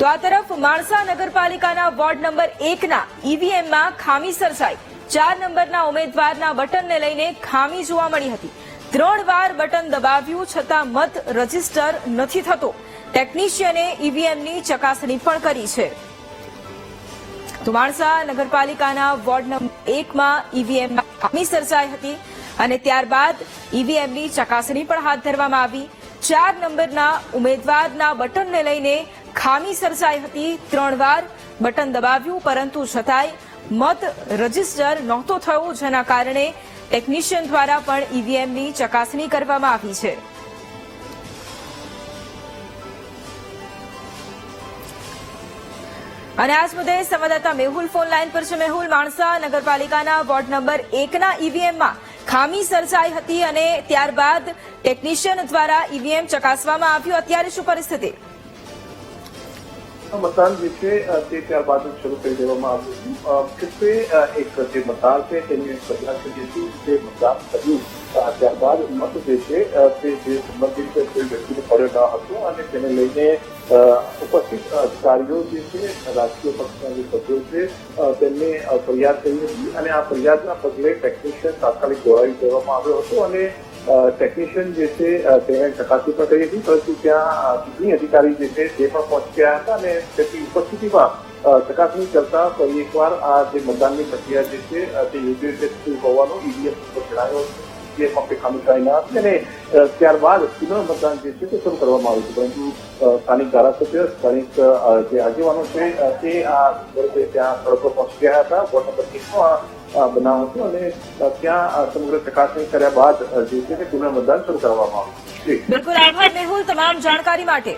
તો આ તરફ માણસા નગરપાલિકાના વોર્ડ નંબર એકના ઈવીએમમાં ખામી સર્જાઈ. ચાર નંબરના ઉમેદવારના બટનને લઈને ખામી જોવા મળી હતી. ત્રણ વાર બટન દબાવ્યું છતાં મત રજિસ્ટર નથી થતો. ટેકનિશિયને ઈવીએમની ચકાસણી પણ કરી છે. તો માણસા નગરપાલિકાના વોર્ડ નંબર એકમાં ઈવીએમમાં ખામી સર્જાઈ હતી અને ત્યારબાદ ઈવીએમની ચકાસણી પણ હાથ ધરવામાં આવી. ચાર નંબરના ઉમેદવારના બટનને લઈને ખામી સર્જાઈ હતી. ત્રણ વાર બટન દબાવ્યું, પરંતુ છતાંય મત રજિસ્ટર નહોતો થયો, જેના કારણે ટેકનિશિયન દ્વારા પણ ઈવીએમની ચકાસણી કરવામાં આવી છે. અને આજ મુદ્દે સંવાદદાતા મેહુલ ફોન લાઈન પર છે. મેહુલ, માણસા નગરપાલિકાના વોર્ડ નંબર એકના ઈવીએમમાં ખામી સર્જાઈ હતી અને ત્યારબાદ ટેકનિશિયન દ્વારા ઈવીએમ ચકાસવામાં આવ્યું. અત્યારે શું પરિસ્થિતિ? મતદાન છે તે ત્યારબાદ શરૂ કરી દેવામાં આવ્યું હતું. મુખ્યત્વે એક જે મતદાર છે તેની પ્રજા છે જે મતદાન કર્યું ત્યારબાદ મત જે છે તે જે સંબંધિત કોઈ વ્યક્તિને પડ્યો ન હતો અને તેને લઈને ઉપસ્થિત અધિકારીઓ જે છે, રાજકીય પક્ષના જે સભ્યો છે તેમને ફરિયાદ કરી હતી. અને આ ફરિયાદના પગલે ટેકનિશિયન તાત્કાલિક દોડાવી દેવામાં આવ્યો હતો અને ટેકનિશિયન જે છે તેને ચકાસણી પણ કરી હતી, પરંતુ ત્યાં ચૂંટણી અધિકારી જે છે, તે પણ પહોંચી ગયા હતા અને તેની ઉપસ્થિતિમાં ચકાસણી કરતા ફરી એકવાર આ જે મતદાનની પ્રક્રિયા જે છે તે યોગ્ય રીતે હોવાનું ઈવીએમ ઉપર જણાયો જે પંપે ખામી અને ત્યારબાદ પુનઃ મતદાન જે છે તે શરૂ કરવામાં આવ્યું હતું પરંતુ સ્થાનિક ધારાસભ્ય, સ્થાનિક જે આગેવાનો છે તે આ ત્યાં સ્થળ પર ગયા હતા. વોર્ડ નંબર આ બનાવ હતો અને ત્યાં સમગ્ર ચકાસણી કર્યા બાદ જે છે તે પુનઃ શરૂ કરવામાં આવ્યું બિલકુલ આભાર મેહુલ તમામ જાણકારી માટે